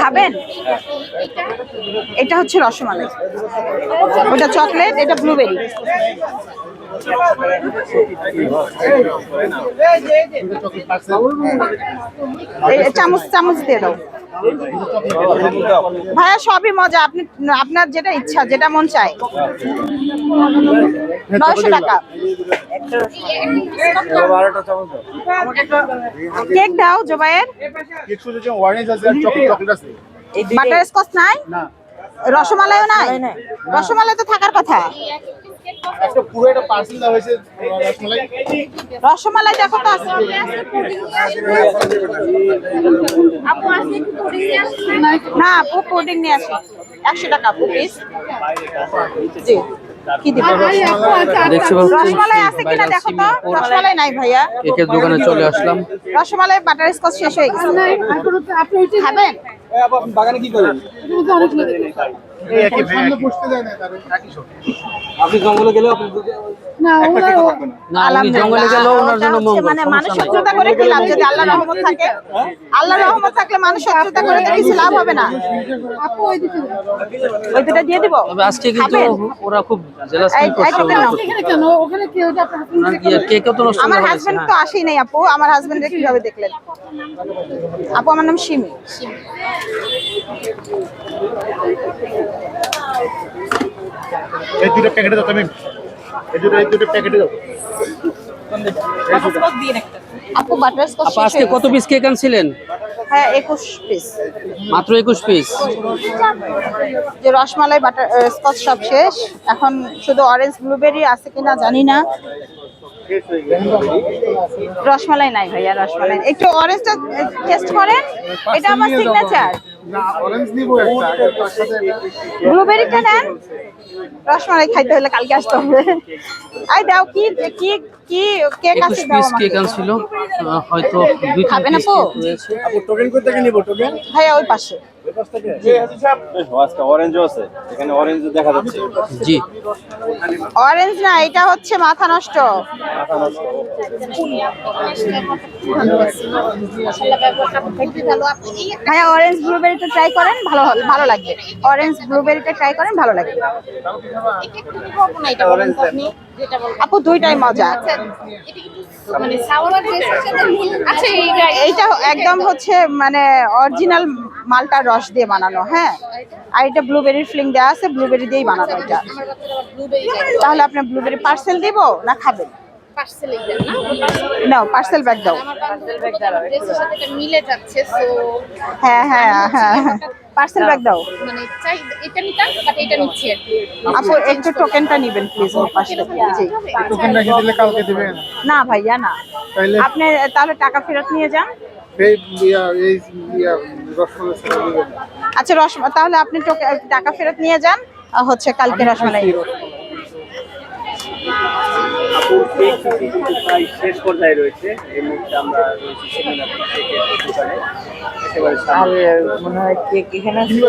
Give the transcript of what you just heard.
খাবেন? এটা হচ্ছে রসমালাই। ওটা চকলেট এটা ব্লুবেরি চামচ চামচ দিয়ে দাও। ভাইয়া সবই মজা। আপনি আপনার যেটা ইচ্ছা যেটা মন চায়। নয়শো টাকা। কেক দাও জোবাইয়ের কিছু যে অরেঞ্জ আছে আর চকলেট চকলেট আছে বাটার স্কচ নাই রসমালাইও নাই। রসমালাই তো থাকার কথা। একটা পুরো একটা পার্সেল দেওয়া হয়েছে রসমালাই। রসমালাই দেখো তো আছে। না আপু পুডিং নিয়ে আসি। একশো টাকা আপু প্লিজ জি। কি দিব? রসমালাই আছে কিনা দেখো তো? রসমালাই নাই ভাইয়া। দোকানে চলে আসলাম। রসমালাই বাটার স্কচ শেষ হয়ে গেছে। খাবেন? বাগানে কি করেন? আপনি জঙ্গলে গেলেও আপনি না উনি জঙ্গলে গেল ওনার জন্য আলহামদুলিল্লাহ, হচ্ছে মঙ্গল মানে মানুষ সমস্যা নাই। শত্রুতা করে লাভ যদি আল্লাহ রহমত থাকে আল্লাহ রহমত থাকলে মানুষ করে কিছু লাভ হবে না। ওই দুটা দিয়ে দিব। আজকে কিন্তু ওরা খুব জেলাস এই- ফিল করছে এইটা নাও। ওনার কি কেকও তো নষ্ট আমার হাজবেন্ড হ্যাঁ। তো আসেই নাই আপু। আমার হাজবেন্ডের কীভাবে দেখলেন? আপু আমার নাম সিমি এই দুটো প্যাকেটে দাও তুমি এই দুটো এই দুটো প্যাকেটে দাও। আপু বাটার স্কচ আপা আজকে কত পিস কেক আনছিলেন? হ্যাঁ একুশ পিস মাত্র একুশ পিস যে রসমালাই বাটার স্কচ সব শেষ। এখন শুধু অরেঞ্জ ব্লুবেরি আছে কিনা জানি না। রসমালাই নাই ভাইয়া রসমালাই। একটু অরেঞ্জটা টেস্ট করেন। এটা আমার সিগনেচার ব্লুবেরিটা নেন। রসমালাই খাইতে হলে কালকে আসতে হবে। আই দাও কি কি কি? কেক আছে দাও আমাকে? কেক আহ, হয়তো দুই তিন খাবেন পিস আপু? টোকেন করতে কি নিব টোকেন ভাইয়া ওই পাশে। আজকে অরেঞ্জও আছে। এখানে অরেঞ্জ দেখা যাচ্ছে। জি। অরেঞ্জ না এটা হচ্ছে মাথা নষ্ট। ভাইয়া অরেঞ্জ ব্লুবেরিটা ট্রাই করেন ভালো ভালো লাগবে অরেঞ্জ ব্লুবেরিটা ট্রাই করেন ভালো লাগবে আপু দুইটাই মজা। আচ্ছা এইটা একদম হচ্ছে মানে অরিজিনাল মালটার রস দিয়ে বানানো হ্যাঁ? আর এটা ব্লুবেরির ফিলিং দেওয়া আছে ব্লুবেরি দিয়েই বানানো এটা। তাহলে আপনার ব্লুবেরি পার্সেল দিব না খাবেন? নাও পার্সেল ব্যাগ দাও। মিলে যাচ্ছে সো হ্যাঁ হ্যাঁ হ্যাঁ। পার্সেল ব্যাগ দাও। মানে চাই এটা নিতাম বাট এটা নিচ্ছি আর আপু একটু টোকেনটা নেবেন প্লিজ ওর পাশে জি। টোকেন রেখে দিলে কালকে দিবেন? না ভাইয়া না। আপনি তাহলে টাকা ফেরত নিয়ে যান। ইয়া আচ্ছা রস তাহলে আপনি টাকা ফেরত নিয়ে যান। হচ্ছে কালকে রসমালাই। প্রায় শেষ পর্যায়ে রয়েছে। এই মুহূর্তে আমরা রয়েছি সেমিনার থেকে দোকানে একেবারে সামনে।